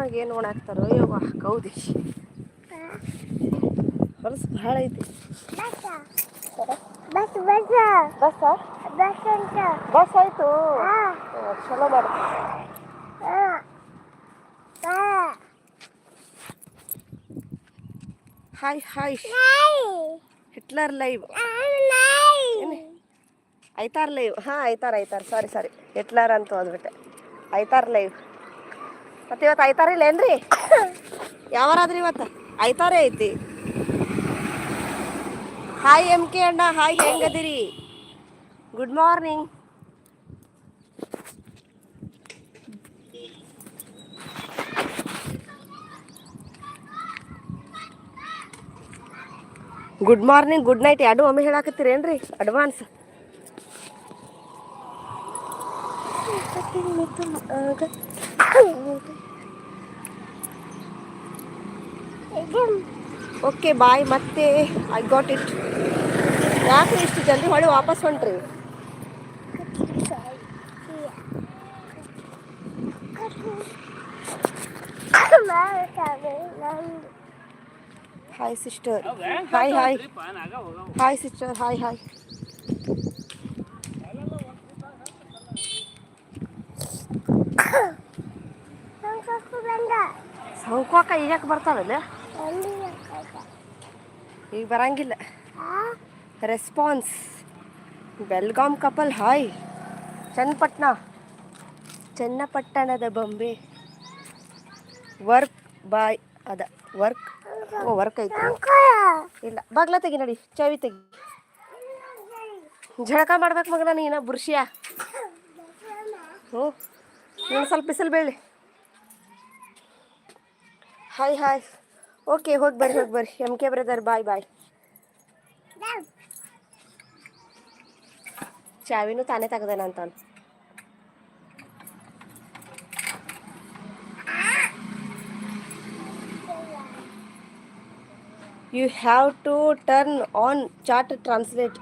ಕೆಟ್ಟ ಹೊಲಸು ಏನು ಹಾಕ್ತಾರೋ ಯವ್ವ ಕೌದಿ ಹೊಲಸು ಭಾಳ ಐತಿ. ಬಸ್ ಬಸ್. ಬಸ್ ಬಸ್ ಅಂತ. ಬಸ್ ಆಯ್ತು. ಚಲೋ ಮಾಡ. Hi hi Hitler live. ಐತಾರ್ live. ಹಾಂ ಐತಾರ ಐತಾರ. ಸಾರಿ ಸಾರಿ ಹಿಟ್ಲರ್ ಅಂತ ಓದ್ಬಿಟ್ಟೆ ಐತಾರ್ ಲೈವ್. ಮತ್ತೆ ಇವತ್ತು ಐತಾರ ಇಲ್ಲ ಏನ್ರಿ? ಯಾವಾರಾದ್ರಿ ಇವತ್ತು? ಐತಾರೇ ಐತಿ. ಹಾಯ್ ಎಂ ಕೆ ಅಣ್ಣ hi ಹೆಂಗದಿರಿ? Good morning good morning good night ಎರಡು ಒಮ್ಮೆ ಹೇಳಾಕತ್ತೀರೇನ್ರಿ ಅಡ್ವಾನ್ಸ್ ಓಕೆ ಬಾಯ್ ಮತ್ತೆ ಐ ಗಾಟ್ ಇಟ್ ಯಾಕೆ ಇಷ್ಟು ಜಲ್ದಿ ಹೊಳ್ಳಿ ವಾಪಸ್ ಹೊಂಟ್ರಿ? Hi sister hi hi hi sister hi hi ಸಂಕೋಕ ಈಗ ಬರ್ತಾವಲ್ಲ ಈಗ ಬರಂಗಿಲ್ಲ. Response Belgaum couple hi Channapatna ಚನ್ನಪಟ್ಟಣದ ಬೊಂಬೆ. ವರ್ಕ್ ಬಾಯ್ ಅದ ವರ್ಕ್ ಓ ವರ್ಕ್ ಐತೆ. ಇಲ್ಲ ಬಾಗ್ಲ ತೆಗಿ ನಡಿ ಚವಿ ತೆಗಿ. ಜಳಕ ಮಾಡ್ಬೇಕು ಮಗನ ನೀನ ಬುರ್ಷಿಯ. ಹ್ಞೂ ನೀನು ಸ್ವಲ್ಪ ಬಿಸಿಲು ಬೀಳಿ. ಹಾಯ್ ಹಾಯ್ ಓಕೆ ಹೋಗಿ ಬರ್ರಿ ಹೋಗಿ ಬರ್ರಿ. M K brother bye bye ಚಾವಿನೂ ತಾನೇ ತೆಗ್ದಾನ ಅಂತ. You have to turn on chat translate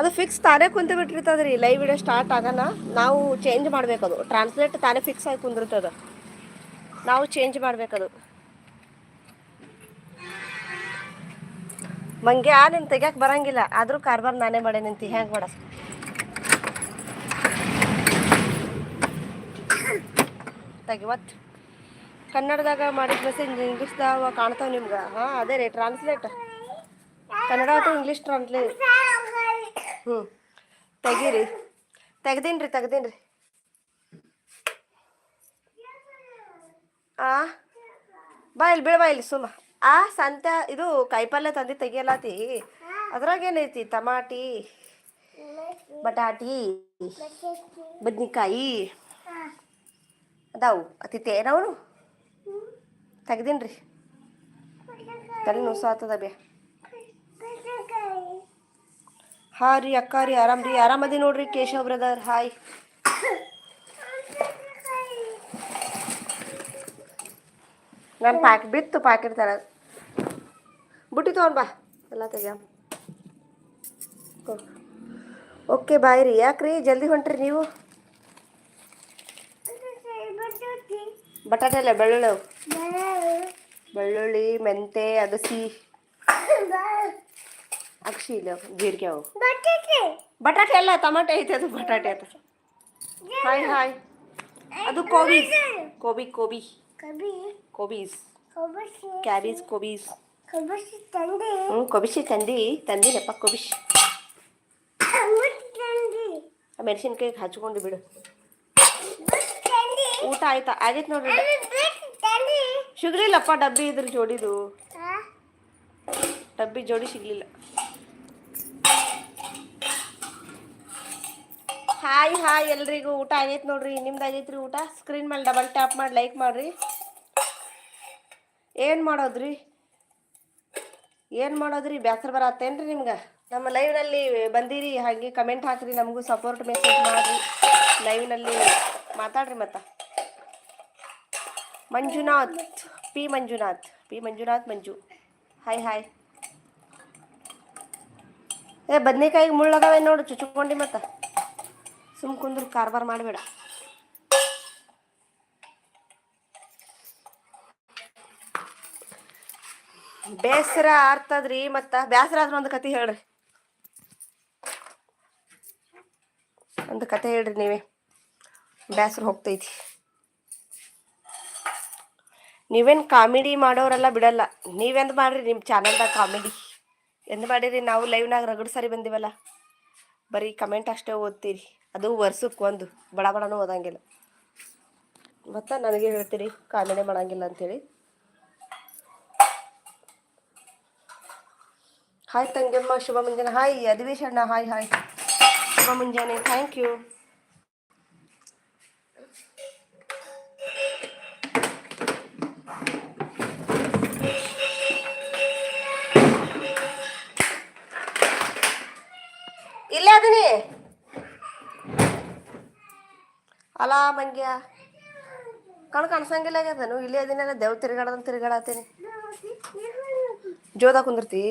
ಅದು ಫಿಕ್ಸ್ ತಾನೇ ಕುಂತು ಬಿಟ್ಟಿರ್ತದೆ ರೀ ಲೈವ್ ವಿಡಿಯೋ ಸ್ಟಾರ್ಟ್ ಆಗೋಣ. ನಾವು ಚೇಂಜ್ ಮಾಡಬೇಕದು. ಟ್ರಾನ್ಸ್ಲೇಟ್ ತಾನೇ ಫಿಕ್ಸ್ ಆಗಿ ಕುಂದಿರ್ತದೆ. ನಾವು ಚೇಂಜ್ ಮಾಡ್ಬೇಕದು. ಮಂಗೆ ಆ ನಿನ್ ತೆಗ್ಯಾಕೆ ಬರಂಗಿಲ್ಲ. ಆದರೂ ಕಾರ್ಬಾರ್ ನಾನೇ ಮಾಡೇ ನಿಂತಿ ಹೆಂಗೆ ಮಾಡ. ಕನ್ನಡದಾಗ ಮಾಡಿದ ಮೆಸೇಜ್ ಇಂಗ್ಲೀಷ್ದಾಗ ಕಾಣ್ತಾವ ನಿಮ್ಗೆ. ಹಾಂ, ಅದೇ ರೀ ಟ್ರಾನ್ಸ್ಲೇಟ್ ಕನ್ನಡ ಅಥವಾ ಇಂಗ್ಲೀಷ್ ಟ್ರಾನ್ಸ್ಲೇಟ್ ಹ್ಞೂ ತೆಗೀರಿ. ತೆಗ್ದೀನಿ ರೀ ತೆಗ್ದೀನಿ ರೀ. ಆ? ಬಾ ಇಲ್ಲಿ ಬೀಳ್ಬಾ ಇಲ್ಲಿ, ಸುಮ್ಮ. ಆ ಸಂತೆ ಇದು ಕಾಯಿಪಲ್ಯ ತಂದು ತೆಗಿಯಲಾತಿ. ಅದ್ರಾಗ ಏನೈತಿ ಟಮಾಟಿ, ಬಟಾಟಿ, ಬದ್ನಿಕಾಯಿ. ಅದಾವು ಅತಿಥಿ ಏನವನು ತೆಗ್ದಿನ್ರಿ. ತಲೆ ನುಸಾತದ ಬೇ ಹಾ ರೀ ಅಕ್ಕ ರೀ ಆರಾಮ್ ರೀ ಆರಾಮದಿ ನೋಡ್ರಿ ಕೇಶವ್ ಬ್ರದರ್. ಹಾಯ್. ನಾನು ಪ್ಯಾಕ್ ಬಿತ್ತು ಪ್ಯಾಕೆಟ್ ತರ. ಬುಟ್ಟಿ ತೊಗೊಂಡ್ ಬಾ. ಎಲ್ಲ ತೆಗಿಯ. ಓಕೆ ಬಾಯ್ ರೀ. ಯಾಕ್ರಿ? ಜಲ್ದಿ ಹೊಂಟ್ರಿ ನೀವು? ಬಟಾಟೆ ಅಲ್ಲ, ಬೆಳ್ಳುಳ್ಳಿ. ಬೆಳ್ಳುಳ್ಳಿ, ಮೆಂತೆ, ಅಗಸಿ. ಅಗಸಿ ಇಲ್ಲ, ಜೀರಿಗೆ ಅವು. ಬಟಾಟೆ ಅಲ್ಲ, ಟಮಾಟೆ ಐತೆ ಅದು, ಬಟಾಟೆ ಅದು. ಹಾಯ್ ಹಾಯ್ ಅದು ಕೋಬಿ. ಕೋಬಿ ಕೋಬಿ. ಕೋಬೀಸ್. ಕ್ಯಾಬೀಸ್ ಕೋಬೀಸ್. ಹ್ಞೂ ಕೊಬಿಸಿ ತಂದಿ ತಂದಿನಪ್ಪ ಕೊಬಿಶ್ ಆ ಮೆಣಸಿನ್ಕಾಯಿ ಹಚ್ಕೊಂಡು ಬಿಡು. ಊಟ ಆಯ್ತಾ? ಆಗೈತೆ ನೋಡ್ರಿ. ಸಿಗ್ಲಿಲ್ಲಪ್ಪ ಡಬ್ಬಿ ಇದ್ರ ಜೋಡಿದು. ಡಬ್ಬಿ ಜೋಡಿ ಸಿಗ್ಲಿಲ್ಲ. ಹಾಯ್ ಹಾಯ್ ಎಲ್ರಿಗೂ ಊಟ ಆಗೈತೆ ನೋಡ್ರಿ. ನಿಮ್ದು ಆಗೈತ್ರಿ ಊಟ? ಸ್ಕ್ರೀನ್ ಮೇಲೆ ಡಬಲ್ ಟ್ಯಾಪ್ ಮಾಡಿ ಲೈಕ್ ಮಾಡ್ರಿ. ಏನು ಮಾಡೋದ್ರಿ? ಏನು ಮಾಡೋದ್ರಿ? ಬೇಸರ ಬರತ್ತೇನ್ರಿ ನಿಮ್ಗೆ? ನಮ್ಮ ಲೈವ್ನಲ್ಲಿ ಬಂದಿರಿ, ಹಾಗೆ ಕಮೆಂಟ್ ಹಾಕ್ರಿ, ನಮಗೂ ಸಪೋರ್ಟ್ ಮೆಸೇಜ್ ಮಾಡಿರಿ. ಲೈವ್ನಲ್ಲಿ ಮಾತಾಡ್ರಿ ಮತ್ತೆ. Manjunath, P Manjunath P Manjunath, Manju. Hi hi ಏ, ಬದ್ನೆಕಾಯಿಗೆ ಮುಳ್ಳದಾವೆ ನೋಡು, ಚುಚ್ಕೊಂಡು ಮತ್ತೆ. ಸುಮ್ ಕುಂದ್ರು ಕಾರ್ಬಾರ್ ಮಾಡಬೇಡ. ಬೇಸರ ಆರ್ತದ್ರಿ ಮತ್ತ ಬೇಸರ ಆದ್ರ ಒಂದು ಕತೆ ಹೇಳ್ರಿ. ಒಂದು ಕತೆ ಹೇಳ್ರಿ ನೀವೇ. ಬೇಸರ ಹೋಗ್ತೈತಿ. ನೀವೇನು ಕಾಮಿಡಿ ಮಾಡೋರೆಲ್ಲ ಬಿಡಲ್ಲ. ನೀವೆಂದು ಮಾಡ್ರಿ ನಿಮ್ಮ ಚಾನಲ್ದಾಗ ಕಾಮಿಡಿ. ಎಂದು ಮಾಡಿರಿ ನಾವು ಲೈವ್ನಾಗ ರಗಡ್ ಸರಿ ಬಂದಿವಲ್ಲ? ಬರೀ ಕಮೆಂಟ್ ಅಷ್ಟೇ ಓದ್ತೀರಿ. ಅದು ವರ್ಷಕ್ಕೆ ಒಂದು. ಬಡ ಬಡನೂ ಓದಂಗಿಲ್ಲ. ಮತ್ತು ನನಗೆ ಹೇಳ್ತೀರಿ ಕಾಮಿಡಿ ಮಾಡಂಗಿಲ್ಲ ಅಂಥೇಳಿ. ಹಾಯ್ ತಂಗಮ್ಮ ಶುಭ ಮುಂಜಾನೆ. ಹಾಯ್ ಅಧಿವೇಶ್ ಅಣ್ಣ. ಹಾಯ್ ಹಾಯ್ ಶುಭ ಮುಂಜಾನೆ. ಥ್ಯಾಂಕ್ ಯು ಅಲ್ಲ ಮಂಗ್ಯ. ಕಣ್ ಕಾಣಿಸಂಗಿಲ್ಲ ಆಗ್ಯದನು ಇಲ್ಲೇ ಅದಿನ ದೇವ್ ತಿರ್ಗಾಡದಂತ ತಿರ್ಗಾಡತ್ತೀನಿ. ಜೋದ ಕುಂದಿರ್ತಿ?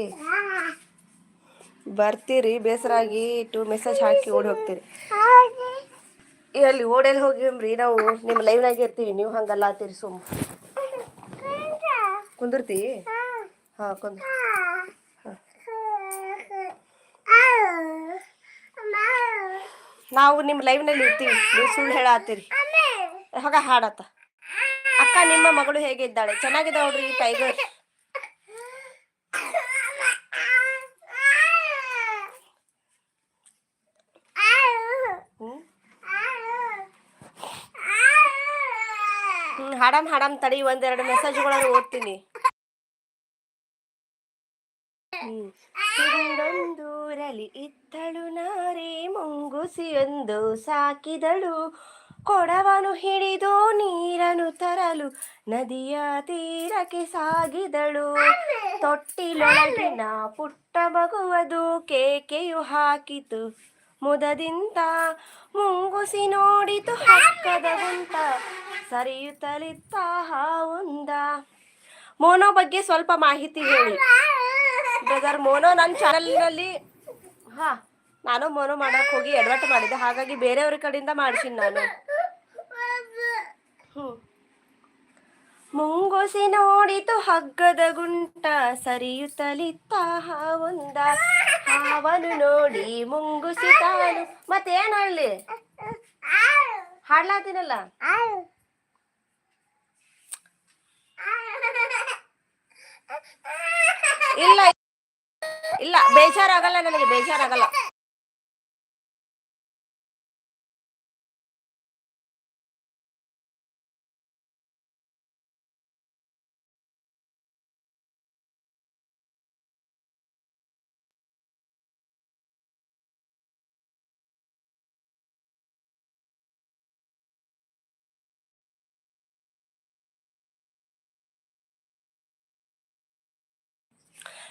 ಬರ್ತೀರಿ, ಬೇಸರಾಗಿ ಟು ಮೆಸೇಜ್ ಹಾಕಿ ಓಡಿ ಹೋಗ್ತೀರಿ. ಇಲ್ಲಿ ಓಡೆಲ್ಲಿ ಹೋಗಿವ್ರಿ ನಾವು ನಿಮ್ಮ ಲೈವ್ನಾಗೆ ಇರ್ತೀವಿ, ನೀವು ಹಂಗಲ್ಲ ಆತೀರಿ ಸುಮ್. ಕುಂದಿರ್ತಿ? ಹಾಂ ಕುಂದ್ರ ನಾವು ನಿಮ್ಮ ಲೈವ್ನಲ್ಲಿ ಇರ್ತೀವಿ. ನೀವು ಸುಳ್ಳು ಹೇಳತ್ತೀರಿ ಹಾಗ ಹಾಡತ್ತ. ಅಕ್ಕ ನಿಮ್ಮ ಮಗಳು ಹೇಗೆ ಇದ್ದಾಳೆ? ಚೆನ್ನಾಗಿದೆ ನೋಡ್ರಿ ಟೈಗರ್ ಹಾಡಮ್ ಹಾಡಮ್ ತಡಿ ಒಂದೆರಡು ಮೆಸೇಜ್ಗಳನ್ನು ಓದ್ತೀನಿ ಹ್ಮ್. ಹಿಂದೊಂದೂರಲ್ಲಿ ಇದ್ದಳು ನಾರಿ ಮುಂಗುಸಿಯೊಂದು ಸಾಕಿದಳು. ಕೊಡವನು ಹಿಡಿದು ನೀರನ್ನು ತರಲು ನದಿಯ ತೀರಕ್ಕೆ ಸಾಗಿದಳು. ತೊಟ್ಟಿಲೊಳಗಿನ ಪುಟ್ಟ ಮಗುವದು ಕೇಕೆಯು ಹಾಕಿತು. ಮುದದಿಂದ ಮುಂಗುಸಿ ನೋಡಿತು ಹಕ್ಕದ ಗುಂಟ ಸರಿಯುತ್ತಲಿತ್ತ ಹಾವುಂದ ಮೋನೋ ಬಗ್ಗೆ ಸ್ವಲ್ಪ ಮಾಹಿತಿ ಹೇಳಿ. ಬ್ರದರ್ ಮೋನೋ ನನ್ನ ಚಾನಲ್ನಲ್ಲಿ ಹಾ. ನಾನು ಮೋನೋ ಮಾಡಕ್ ಹೋಗಿ ಎಡವಟ್ಟು ಮಾಡಿದ್ದೆ ಹಾಗಾಗಿ ಬೇರೆಯವ್ರ ಕಡೆಯಿಂದ ಮಾಡಿಸಿನಿ ನಾನು. ಮುಂಗುಸಿ ನೋಡಿತು ಹಗ್ಗದ ಗುಂಟ, ಸರಿಯುತ್ತಲಿತ್ತ ಹಾವೊಂದ. ಹಾವನು ನೋಡಿ ಮುಂಗುಸಿ ತಾನು. ಮತ್ತೇನ್ ಹೇಳಿ ಹಾಡ್ಲಾತೀನಲ್ಲ? ಇಲ್ಲ ಇಲ್ಲ, ಬೇಜಾರಾಗಲ್ಲ ನನಗೆ, ಬೇಜಾರಾಗಲ್ಲ.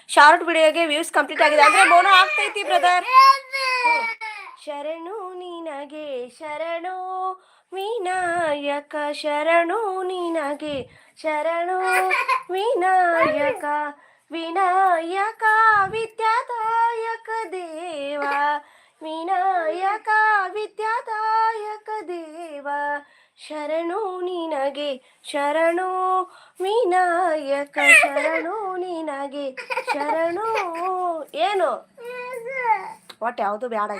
ಶಾರ್ಟ್ ವಿಡಿಯೋಗೆ ವ್ಯೂಸ್ ಕಂಪ್ಲೀಟ್ ಆಗಿದೆ. ಅಂದ್ರೆ ಬೋನು ಆಗ್ತೈತಿ ಬ್ರದರ್ ಶರಣು ನಿನಗೆ, ಶರಣು ವಿನಾಯಕ, ಶರಣು ನಿನಗೆ, ಶರಣು ವಿನಾಯಕ ವಿನಾಯಕ, ವಿದ್ಯಾದಾಯಕ ದೇವ, ವಿನಾಯಕ, ವಿದ್ಯಾದಾಯಕ ದೇವ. ಶರಣು ನಿನಗೆ, ಶರಣೋ ವಿನಾಯಕ, ಶರಣೋ ನಿನಗೆ, ಶರಣೋ ಏನು? ಒಟ್ಟು ಯಾವುದು ಬ್ಯಾಡ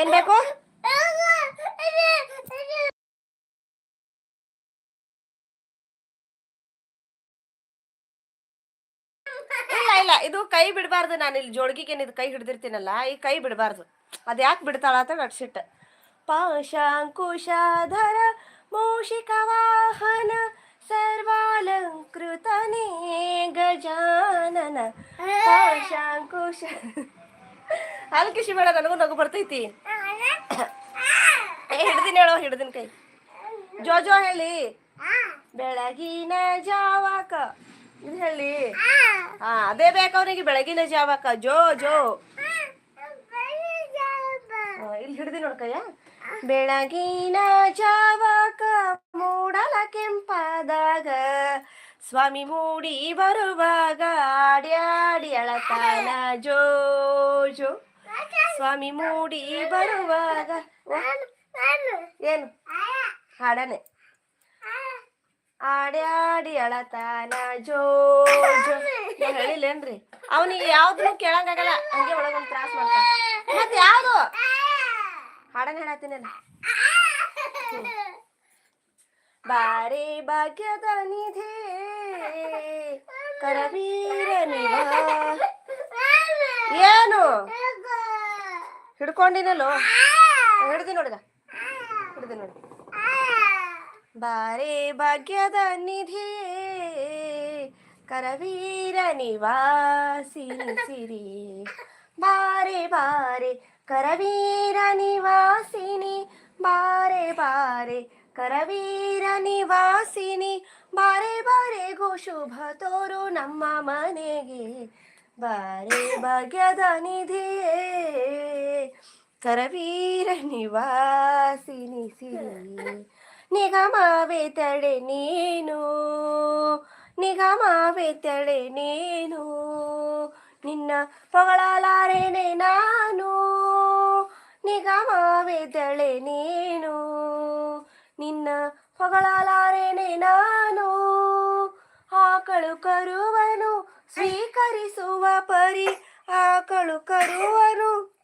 ಏನು ಬೇಕು? ಇಲ್ಲ ಇದು ಕೈ ಬಿಡಬಾರ್ದು. ನಾನು ಇಲ್ಲಿ ಜೋಡ್ಗಿಗೆ ಇದು ಕೈ ಹಿಡ್ದಿರ್ತೀನಲ್ಲ, ಈ ಕೈ ಬಿಡಬಾರ್ದು. ಅದ್ಯಾಕೆ ಬಿಡ್ತಾಳ ಅಂತ ನಡ್ಸಿಟ್ಟ. ಪಾಶಾಂಕುಶಾಧರ, ಮೂಷಿಕ ವಾಹನ, ಸರ್ವಾಲಂಕೃತನೇ ಗಜಾನನ. ಪಾಶಾಂಕುಶ ಹಲ್ಕಿಶಿ ಬೇಡ, ನನಗೂ ನಗು ಬರ್ತೈತಿ. ಹಿಡ್ದಿನ ಹೇಳೋ, ಹಿಡ್ದಿನ ಕೈ. ಜೋ ಜೋ ಹೇಳಿ. ಬೆಳಗಿನ ಜಾವಕ. ಇದು ಹೇಳಿ. ಹಾ, ಅದೇ ಬೇಕು ಅವನಿಗೆ, ಬೆಳಗಿನ ಜಾವಕ. ಜೋ ಜೋ. ಇಲ್ಲಿ ಹಿಡ್ದಿ ನೋಡ್ಕಯ್ಯ. ಬೆಳಗಿನ ಜಾವಕ ಮೂಡಲ ಕೆಂಪಾದಾಗ ಸ್ವಾಮಿ ಮೂಡಿ ಬರುವಾಗ ಆಡ್ಯಾಡಿ ಅಳತಾನ ಜೋ ಜೋ ಸ್ವಾಮಿ ಮೂಡಿ ಬರುವಾಗ ಏನು? ಹಾಡನೆ. ಆಡ್ಯಾಡಿ ಆಡಿ ಅಳತಾನ ಜೋ ಜೋ ಹೇಳಿಲ್ಲೇನ್ರಿ? ಅವನಿಗೆ ಯಾವ್ದು ಕೇಳಂಗಾಗಲ್ಲ ಹಂಗೆ ಒಳಗೊಂದು ತ್ರಾಸ ಮಾಡ್ತಾನೆ. ಮತ್ತೆ ಯಾವ್ದು? ಹಾಡನ್ ಹೇಳತ್ತೀನಲ್ಲ ಬಾರಿ ಭಾಗ್ಯದ ನಿಧಿ ಕರವೀರ ಏನು? ಹಿಡ್ಕೊಂಡಿನಲ್ಲೋ? ಹಿಡ್ದಿ ನೋಡಿದ? ಹಿಡ್ದಿ ನೋಡಿ ಬಾರಿ ಭಾಗ್ಯದ ನಿಧಿ ಕರವೀರ ನಿವಾಸಿ ಸಿರಿ. ಬಾರೆ ಬಾರೆ ಕರವೀರ ನಿವಾಸಿನಿ, ಬಾರೆ ಬಾರೆ. ಕರವೀರ ನಿವಾಸಿನಿ, ಬಾರೆ ಬಾರೆ. ಗೋ ಶುಭ ತೋರು ನಮ್ಮ ಮನೆಗೆ, ಬಾರೆ ಭಾಗ್ಯದ ನಿಧಿಯೇ ಕರವೀರ ನಿವಾಸಿನಿ, ಸಿರಿ. ನಿಗಮವೇ ತಡೆ ನೀನು, ನಿಗಮವೇ ತಡೆ ನೀನು. ನಿನ್ನ ಹೊಗಳಲಾರೇನೆ ನಾನು. ನಿಗಮವೇ ತಳೆ ನೀನು. ನಿನ್ನ ಹೊಗಳಲಾರೇನೆ ನಾನು. ಆಕಳು ಕರುವನು, ಸ್ವೀಕರಿಸುವ ಪರಿ ಆಕಳು ಕರುವನು.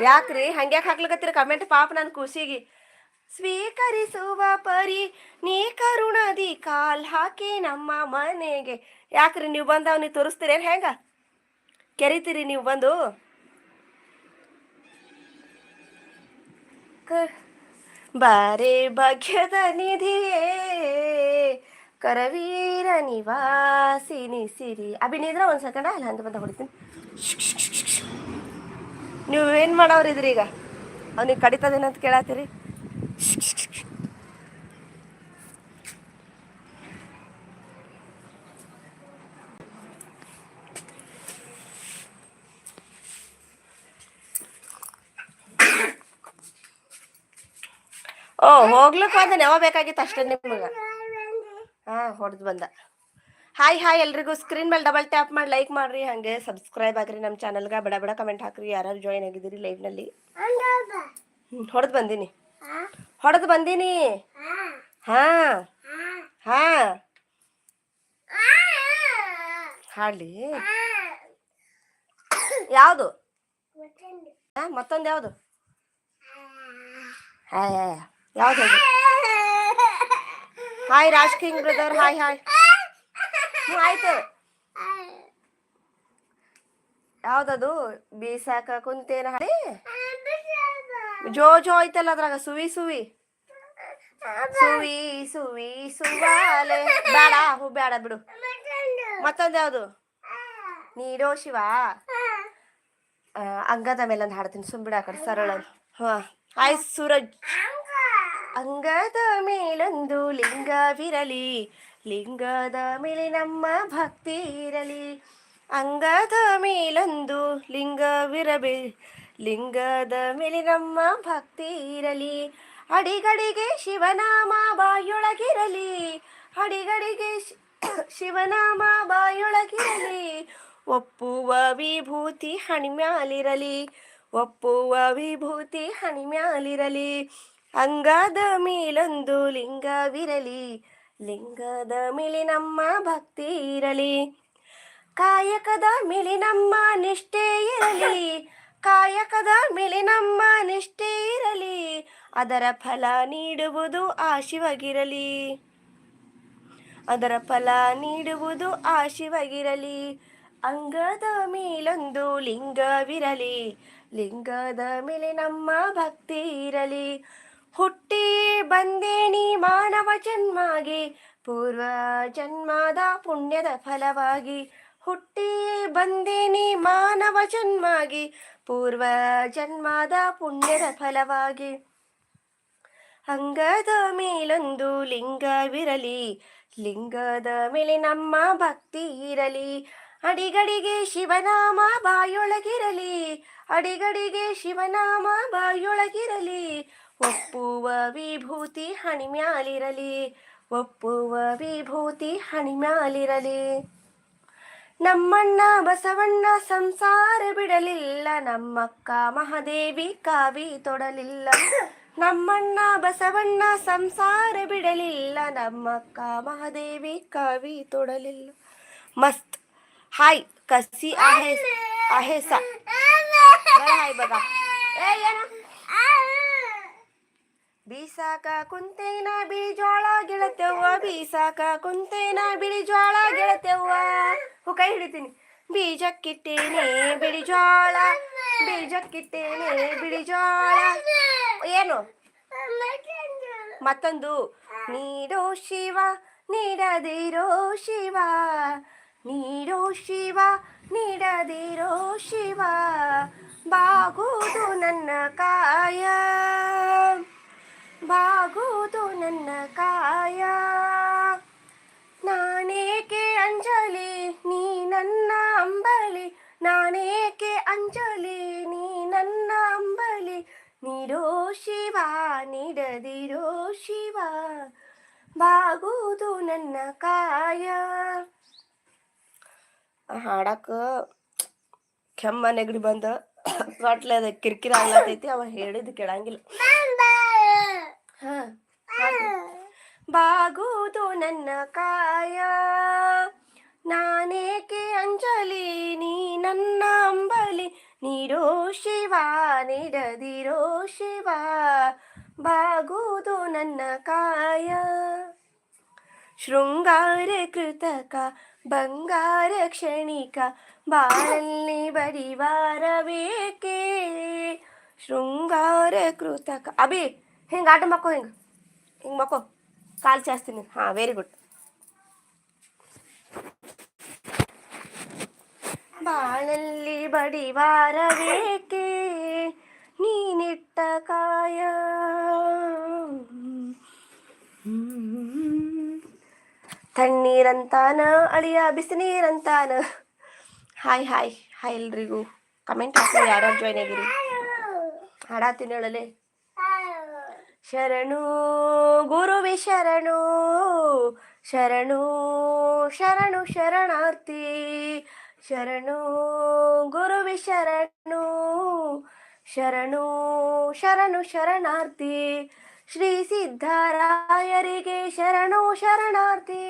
ಯಾಕ್ರಿ? ಹಂಗ್ಯಾಕ್ ಹಾಕ್ಲಿಕತ್ತೀರ ಕಮೆಂಟ್ ಪಾಪ ನನ್ನ ಖುಷಿಗೆ. ಸ್ವೀಕರಿಸುವ ಪರಿ ನೀ ಕರುಣದಿ ಕಾಲ್ ಹಾಕಿ ನಮ್ಮ ಮನೆಗೆ. ಯಾಕ್ರಿ? ನೀವು ಬಂದು ಅವ್ನಿಗೆ ತೋರಿಸ್ತೀರೇನು ಹೆಂಗ? ಕೆರಿತೀರಿ ನೀವು ಬಂದು? ಬಾರೆ ಭಾಗ್ಯದ ನಿಧಿಯೇ ಕರವೀರ ನಿವಾಸಿನಿ ಸಿರಿ ಅಭಿನಿದ್ರ ಒಂದು ಸೆಕೆಂಡ ಅಲ್ಲ ಅಂತ ಬಂದ ಹೊಡಿತೀನಿ. ನೀವು ಏನು ಮಾಡೋರಿದ್ರಿ ಈಗ? ಅವ್ನಿಗೆ ಕಡಿತದೇನಂತ ಕೇಳತ್ತೀರಿ ಓ ಹೋಗ್ಲಿಕ್ಕೆ ಬಂದ. ಯಾವ ಬೇಕಾಗಿತ್ತು ಅಷ್ಟೇ ನಿಮ್ಗೆ. ಹಾ ಹೊಡೆದು ಬಂದ. ಹಾಯ್ ಹಾಯ್ ಎಲ್ರಿಗೂ. ಸ್ಕ್ರೀನ್ ಮೇಲೆ ಡಬಲ್ ಟ್ಯಾಪ್ ಮಾಡಿ ಲೈಕ್ ಮಾಡ್ರಿ. ಹಂಗೆ ಸಬ್ಸ್ಕ್ರೈಬ್ ಆಗ್ರಿ ನಮ್ಮ ಚಾನಲ್ಗೆ ಬಡ ಬಡ ಕಮೆಂಟ್ ಹಾಕ್ರಿ. ಯಾರು ಜಾಯಿನ್ ಆಗಿದ್ದೀರಿ ಲೈವ್ನಲ್ಲಿ ಹೊಡೆದು ಬಂದೀನಿ. ಹೊಡೆದು ಬಂದೀನಿ. ಹಾ. ಹಾ. ಹಾಡ್ಲಿ. ಯಾವುದು? ಮತ್ತೊಂದು. ಯಾವುದು? ಹಾ. ಯಾವ್ದು? Hi Raj king brother hi hi ಹ್ಞೂ ಆಯ್ತು. ಯಾವ್ದದು? ಬೀಸಾಕ ಕುಂತೇನ ಹಾಡಿ ಜೋ ಜೋ ಐತಲ್ಲ ಅದ್ರಾಗ, ಸುವಿ ಸುವಿ. ಸುವಿ ಸುವಿ, ಸುವಾಲೆ. ಬೇಡ ಹೂ ಬೇಡ ಬಿಡು. ಮತ್ತೊಂದು ಯಾವ್ದು? ನೀಡೋ ಶಿವ. ಅಂಗದ ಮೇಲೆ ಒಂದು ಹಾಡ್ತೀನಿ ಸುಮ್ಬಿಡಾಕ ಸರಳ. ಹಾಯ್ ಸೂರಜ್. ಅಂಗದ ಮೇಲೊಂದು ಲಿಂಗವಿರಲಿ, ಲಿಂಗದ ಮೇಲೆ ನಮ್ಮ ಭಕ್ತಿ ಇರಲಿ. ಅಂಗದ ಮೇಲೊಂದು ಲಿಂಗವಿರಬೇ, ಲಿಂಗದ ಮೇಲೆ ನಮ್ಮ ಭಕ್ತಿ ಇರಲಿ. ಅಡಿಗಡಿಗೆ ಶಿವನಾಮ ಬಾಯೊಳಗಿರಲಿ, ಅಡಿಗಡಿಗೆ ಶಿವನಾಮ ಬಾಯೊಳಗಿರಲಿ. ಒಪ್ಪುವ ವಿಭೂತಿ ಹಣಿಮ್ಯಾಲಿರಲಿ, ಒಪ್ಪುವ ವಿಭೂತಿ ಹಣಿಮ್ಯಾಲಿರಲಿ. ಅಂಗದ ಮೇಲೊಂದು ಲಿಂಗವಿರಲಿ, ಲಿಂಗದ ಮೇಲೆ ನಮ್ಮ ಭಕ್ತಿ ಇರಲಿ. ಕಾಯಕದ ಮೇಲೆ ನಮ್ಮ ನಿಷ್ಠೆ ಇರಲಿ, ಕಾಯಕದ ಮೇಲೆ ನಮ್ಮ ನಿಷ್ಠೆ ಇರಲಿ, ಅದರ ಫಲ ನೀಡುವುದು ಆ ಶಿವಗಿರಲಿ. ಅದರ ಫಲ ನೀಡುವುದು ಆ ಶಿವಗಿರಲಿ. ಅಂಗದ ಮೇಲೊಂದು ಲಿಂಗವಿರಲಿ, ಲಿಂಗದ ಮೇಲೆ ನಮ್ಮ ಭಕ್ತಿ ಇರಲಿ. ಹುಟ್ಟಿ ಬಂದೇನಿ ಮಾನವ ಜನ್ಮಾಗಿ, ಪೂರ್ವ ಜನ್ಮದ ಪುಣ್ಯದ ಫಲವಾಗಿ. ಹುಟ್ಟಿ ಬಂದೇನಿ ಮಾನವ ಜನ್ಮಾಗಿ, ಪೂರ್ವ ಜನ್ಮದ ಪುಣ್ಯದ ಫಲವಾಗಿ. ಅಂಗದ ಮೇಲೊಂದು ಲಿಂಗವಿರಲಿ, ಲಿಂಗದ ಮೇಲೆ ನಮ್ಮ ಭಕ್ತಿ ಇರಲಿ. ಅಡಿಗಡಿಗೆ ಶಿವನಾಮ ಬಾಯೊಳಗಿರಲಿ, ಅಡಿಗಡಿಗೆ ಶಿವನಾಮ ಬಾಯೊಳಗಿರಲಿ. ಒಪ್ಪುವ ವಿಭೂತಿ ಹಣಿಮ್ಯಾಲಿರಲಿ, ಒಪ್ಪುವ ವಿಭೂತಿ ಹಣಿಮ್ಯಾಲಿರಲಿ. ನಮ್ಮಣ್ಣ ಬಸವಣ್ಣ ಸಂಸಾರ ಬಿಡಲಿಲ್ಲ, ನಮ್ಮಕ್ಕ ಮಹಾದೇವಿ ಕಾವಿ ತೊಡಲಿಲ್ಲ. ನಮ್ಮಣ್ಣ ಬಸವಣ್ಣ ಸಂಸಾರ ಬಿಡಲಿಲ್ಲ, ನಮ್ಮಕ್ಕ ಮಹಾದೇವಿ ಕಾವಿ ತೊಡಲಿಲ್ಲ. ಮಸ್ತ್. ಹಾಯ್, ಕಸಿ ಆಹೆ ಅಹೇಸ. ಹಾಯ್ ಬಾ ಏ ಬೀಸಾಕ ಕುಂತೇನ ಬಿಳಿ ಜೋಳ ಗೆಳತೆವ್ವ ಬೀಸಾಕ ಕುಂತೇನ ಬಿಳಿ ಜೋಳ ಗೆಳತೆವ್ವ ಹೂ, ಕೈ ಹಿಡಿತೀನಿ. ಬೀಜಕ್ಕಿಟ್ಟೇನೆ ಬಿಳಿ ಜೋಳ ಬೀಜಕ್ಕಿಟ್ಟೇನೆ ಬಿಳಿ ಜೋಳ ಏನು? ಮತ್ತೊಂದು. ನೀಡೋ ಶಿವ, ನೀಡದಿರೋ ಶಿವ, ನೀಡೋ ಶಿವ, ನೀಡದಿರೋ ಶಿವ. ಬಾಗುವುದು ನನ್ನ ಕಾಯ. ಬಾಗುವುದು ನನ್ನ ಕಾಯ. ನಾನೇಕೆ ಅಂಜಲಿ, ನೀ ನನ್ನ ಅಂಬಲಿ? ನಾನೇಕೆ ಅಂಜಲಿ, ನೀ ನನ್ನ ಅಂಬಲಿ? ನೀಡೋ ಶಿವ, ನೀಡದಿರೋ ಶಿವ. ಬಾಗುವುದು ನನ್ನ ಕಾಯ. ಹಾಡಕ್ಕೆ ಕೆಮ್ಮ ನೆಗಡಿ ಬಂದ. ಅದ ಕಿರಿಕಿರಿ ಆಗ್ಲತ್ತೈತಿ, ಅವ ಹೇಳಿದ್ದು ಕೇಳಂಗಿಲ್ಲ. ಬಾಗುವುದು ನನ್ನ ಕಾಯ. ನಾನೇಕೆ ಅಂಜಲಿ, ನೀ ನನ್ನ ಅಂಬಲಿ. ನೀಡೋ ಶಿವ, ನೀಡದಿರೋ ಶಿವ. ಬಾಗುವುದು ನನ್ನ ಕಾಯ. ಶೃಂಗಾರ ಕೃತಕ, ಬಂಗಾರ ಕ್ಷಣಿಕ. ಬಾಳಲ್ಲಿ ಬರಿವಾರ ಬೇಕೇ ಶೃಂಗಾರ ಕೃತಕ. ಅಭಿ ಹಿಂಗೆ ಆಟ ಮಕ್ಕೋ ಹಿಂಗೆ ಹಿಂಗೆ ಮಕ್ಕೋ ಕಾಲು ಚಾಸ್ತೀನಿ ಹಾಂ ವೆರಿ ಗುಡ್ ಬಾಳಲ್ಲಿ ಬಡಿವಾರ ಬೇಕೇ ನೀನಿಟ್ಟ ಕಾಯ ತಣ್ಣೀರಂತಾನ ಅಳಿಯ ಬಿಸಿನೀರಂತಾನ ಹಾಯ್ ಹಾಯ್ ಹಾಯ್ ಎಲ್ರಿಗೂ ಕಮೆಂಟ್ ಹಾಕಿ ಯಾರ್ಯಾರು ಜಾಯ್ನ್ ಆಗಿರಿ ಹಾಡಾತೀನಿ ಹೇಳಲೆ ಶರಣು, ಗುರುವಿ ಶರಣು ಶರಣು ಶರಣು ಶರಣಾರ್ಥಿ, ಶರಣು, ಗುರುವಿ ಶರಣು ಶರಣು ಶರಣು ಶರಣಾರ್ಥಿ, ಶ್ರೀ ಸಿದ್ಧರಾಯರಿಗೆ ಶರಣು ಶರಣಾರ್ಥಿ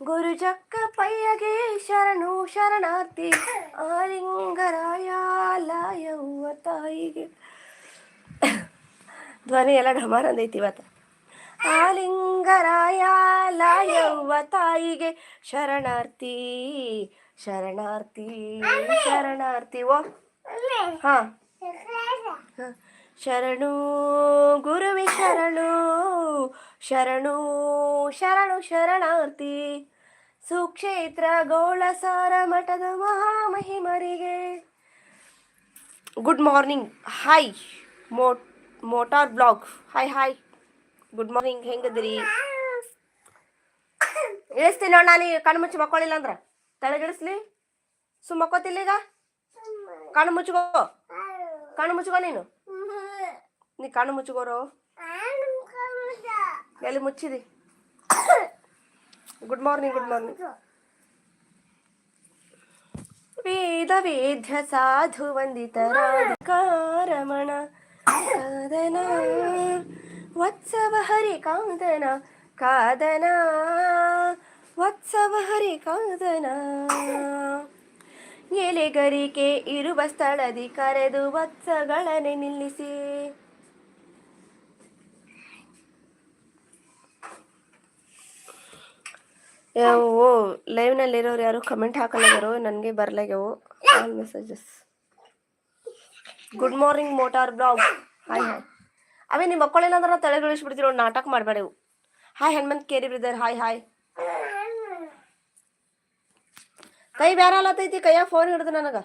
ಗುರು ಜಕ್ಕಪ್ಪಯ್ಯಗೆ ಶರಣು ಶರಣಾರ್ಥಿ, ಆಲಿಂಗರಾಯ ಲಾಯವ್ವ ತಾಯಿಗೆ. ಧ್ವನಿ ಎಲ್ಲ ಢಮಾರ್ ಅಂದೈತಿ ಇವತ್ತು. ಆಲಿಂಗರಾಯ ಲಾಯವ್ವ ತಾಯಿಗೆ ಶರಣಾರ್ಥಿ ಶರಣಾರ್ಥಿ ಶರಣಾರ್ಥಿ ಓ. ಹಾ. ಶರಣು ಗುರುವಿ ಶರಣು ಶರಣು ಶರಣು ಶರಣಾರ್ಥಿ. ಸುಕ್ಷೇತ್ರ ಗೋಳಸಾರ ಮಠದ ಮಹಾಮಹಿಮರಿಗೆ. Good morning. Hi, mot motor blog. Hi hi good morning ಹೆಂಗದಿರಿ ಇಳಿಸ್ತೀನಿ ನೋಡ ನಾನು ಕಣ್ಣು ಮುಚ್ಚಿ ಮಕ್ಕೊಳ್ಳಿಲ್ಲ ಅಂದ್ರೆ. ತಳಗಿಳಿಸ್ಲಿ ಸು ಮಕ್ಕೋತಿಲ್ಲ ಈಗ? ಕಣ್ಣು ಮುಚ್ಕೋ. ಕಣ್ಣು ಮುಚ್ಕೋ ನೀನು. ನೀ ಕಣ್ಣು ಮುಚ್ಕೋರು. ಎಲ್ಲಿ ಮುಚ್ಚಿದಿ? ಗುಡ್ ಮಾರ್ನಿಂಗ್ ಗುಡ್ ಮಾರ್ನಿಂಗ್ ವೇದ ವೇದ್ಯ ಸಾಧು ವಂದಿತರಾಧಿಕಾರಮಣ ಕಾದನ, ವತ್ಸವ ಹರಿ ಕಾದನ ಕಾದನ, ವತ್ಸವ ಹರಿ ಕಾದನ. ಎಲೆಗರಿಕೆ ಇರುವ ಸ್ಥಳದಿ ಕರೆದು ವತ್ಸಗಳನ್ನೇ ನಿಲ್ಲಿಸಿ. ಓ ಲೈವ್ನಲ್ಲಿರೋರು ಯಾರು ಕಮೆಂಟ್ ಹಾಕಲಾಗ್ಯಾರೋ ನನಗೆ ಬರ್ಲಾಗ್ಯಾವು all messages good morning motor blog hi hi ಅವೇ ನಿಮ್ಮ ಮಕ್ಕಳಿಲ್ಲ ಅಂದ್ರೆ ತಲೆಗಳಿಸ್ಬಿಡ್ತೀರ ನಾಟಕ ಮಾಡಬೇಡವು ಹಾಯ್ ಹನುಮಂತ್ ಕೇರಿ ಬ್ರಿದರ್ ಹಾಯ್ ಹಾಯ್ ಕೈ ಬೇರೆ ಅಲ್ಲತೈತಿ ಕೈಯಾಗ ಫೋನ್ ಹಿಡ್ದು ನನಗೆ.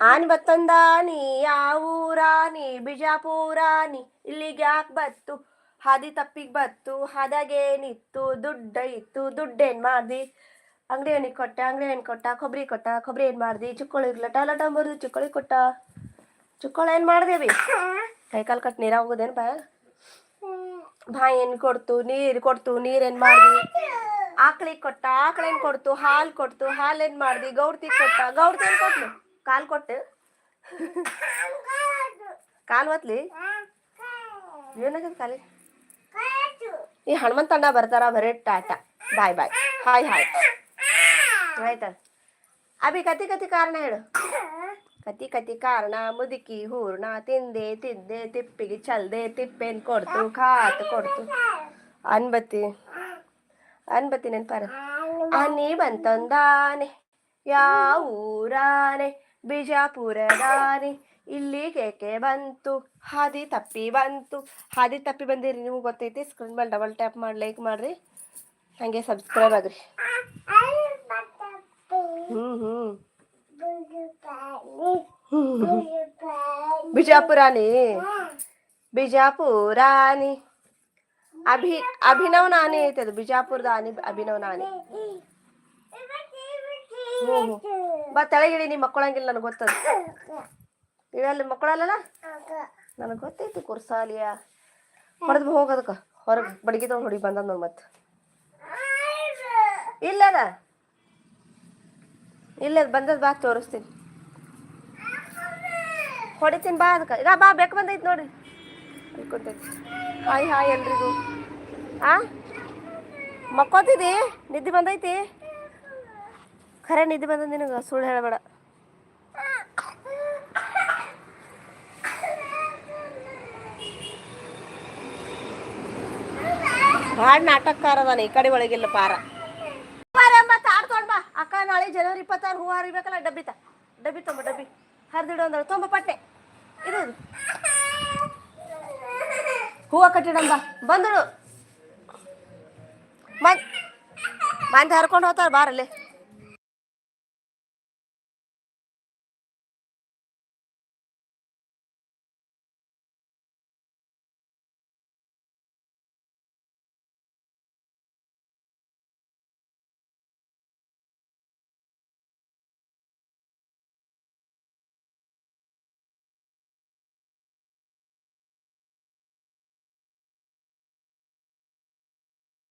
ಆನಿ ಬತ್ತಂದಾನಿ ಯಾವೂರಾನಿ ಬಿಜಾಪುರಾನಿ, ಇಲ್ಲಿಗೆ ಯಾಕೆ ಬತ್ತು? ಹಾದಿ ತಪ್ಪಿಗೆ ಬತ್ತು, ಹಾದಾಗೇನಿತ್ತು, ದುಡ್ಡ ಇತ್ತು, ದುಡ್ಡೇನ್ ಮಾಡ್ದಿ? ಅಂಗಡಿ ಹಣ್ಣಿಗೆ ಕೊಟ್ಟೆ ಅಂಗಡಿ ಹಣ್ಣು ಕೊಟ್ಟ, ಕೊಬ್ಬರಿ ಕೊಟ್ಟ, ಕೊಬ್ಬರಿ ಏನು ಮಾಡ್ದಿ? ಚುಕ್ಕೋಳಿ ಲಟ ಲಟ ಅಂಬರ್ದು ಚುಕ್ಕೋಳಿ ಕೊಟ್ಟ. ಚುಕ್ಕೋಳ ಏನು ಮಾಡ್ದೇವಿ ಕೈ ಕಾಲು ಕಟ್ಟು ನೀರಾಗ ಹೋಗೋದೇನು ಬಾ? ಬಾಯಿ ಏನು ಕೊಡ್ತು, ನೀರು ಕೊಡ್ತು ನೀರೇನು ಮಾಡ್ದಿ? ಆಕಳಿಗೆ ಕೊಟ್ಟ, ಆಕಳೇನು ಕೊಡ್ತು, ಹಾಲು ಕೊಡ್ತು, ಹಾಲು ಏನು ಮಾಡ್ದಿ? ಗೌಡ್ತಿಗೆ ಕೊಟ್ಟ, ಗೌಡ್ತಿ ಏನು ಕೊಟ್ಲು? ಕಾಲು ಕೊಟ್ಟು? ಕಾಲು ಒತ್ಲಿ? ಏನಾಗದ ಕಾಲಿ? ಈ ಹನುಮಂತಣ್ಣ ಬರ್ತಾರ, ಬರೀ tata. Bye bye. Hi hi. ಆಯ್ತಾ ಅಭಿ ಕತಿ ಕತಿ ಕಾರಣ ಹೇಳು. ಕತಿ ಕತಿ ಕಾರಣ, ಮುದುಕಿ ಹೂರ್ಣ ತಿಂದೆ ತಿಂದೆ ತಿಪ್ಪಿಗೆ ಚಲ್ದೆ ತಿಪ್ಪೇನ್ ಕೊಡ್ತು, ಖಾತ್ ಕೊಡ್ತು. ಅನ್ಬತ್ತಿ ಅನ್ಬತ್ತಿ ನೆನ್ಪಾರ? ಅನಿ ಬಂತಂದಾನೆ, ಯಾವ ಊರಾನೆ? ಬಿಜಾಪುರದಾನೆ, ಇಲ್ಲಿ ಕೇಕೆ ಬಂತು, ಹಾದಿ ತಪ್ಪಿ ಬಂತು. ಹಾದಿ ತಪ್ಪಿ ಬಂದಿರಿ, ನಿಮ್ಗೆ ಗೊತ್ತೈತಿ? ಸ್ಕ್ರೀನ್ ಮೇಲೆ ಡಬಲ್ ಟ್ಯಾಪ್ ಮಾಡಿ ಲೈಕ್ ಮಾಡ್ರಿ. ಹಂಗೆ ಸಬ್ಸ್ಕ್ರೈಬ್ ಆಗ್ರಿ. ಬಿಜಾಪುರಾನಿ ಬಿಜಾಪುರಾನಿ ಅಭಿ, ಅಭಿನವ್ ನಾನಿ ಐತೆ ಅದು, ಬಿಜಾಪುರದ ಆನಿ, ಅಭಿನವ್ ನಾನಿ. ಬಾ, ತೆಳಗಿಡಿ, ನೀ ಮಕ್ಕಳಂಗಿಲ್ಲ, ನನಗೆ ಗೊತ್ತದ. ನೀವೆಲ್ಲ ಮಕ್ಕಳಲ್ಲ ನನಗೆ ಗೊತ್ತೈತಿ ಕುರ್ಸಾಲಿಯ. ಹೊಡೆದ್ ಹೋಗೋದಕ್ಕ ಹೊರಗೆ, ಬಡಗಿ ಹೊಡಿ, ಬಂದದ ನೋಡಿ ಮತ್ತೆ. ಇಲ್ಲದ ಇಲ್ಲ ಬಂದದ ಬಾ ತೋರಿಸ್ತೀನಿ. ಹೊಡಿತೀನಿ ಬಾ ಅದಕ್ಕೆ ಇದ ಬಾ, ಬೇಕು ಬಂದೈತಿ ನೋಡಿ ಅನ್ಕೊಂತೈತಿ. ಹಾಯ್ ಹಾಯ್ ಎಲ್ರಿಗೂ. ಆ? ಮಕ್ಕೋತಿದಿ? ನಿದ್ದೆ ಬಂದೈತಿ? ಖರೆ ನಿದ್ದೆ ಬಂದದ ನಿನಗೆ, ಸುಳ್ಳು ಹೇಳಬೇಡ. ಭಾಳ ನಾಟಕಕಾರ ಅದಾನೆ ಈ ಕಡೆ ಒಳಗಿಲ್ಲ ಪಾರ ಮತ್ತೆ ಆಡ್ ತೊಗೊಂಡ್ ಬಾ ನಾಳೆ ಜನವರಿ ಇಪ್ಪತ್ತಾರು ಹೂವು ಹರಿಬೇಕಲ್ಲ, ಡಬ್ಬಿ ತ, ಡಬ್ಬಿ ತೊಂಬ ಡಬ್ಬಿ. ಹರಿದಿಡು ಅಂದ್ರೆ ತೊಂಬ ಪಟ್ಟೆ ಇದು ಹೂವು ಕಟ್ಟಿಡಂಬ ಬಂದಳು. ಮಂದಿ ಹರ್ಕೊಂಡು ಹೋಗ್ತಾರ ಬಾರಲ್ಲಿ.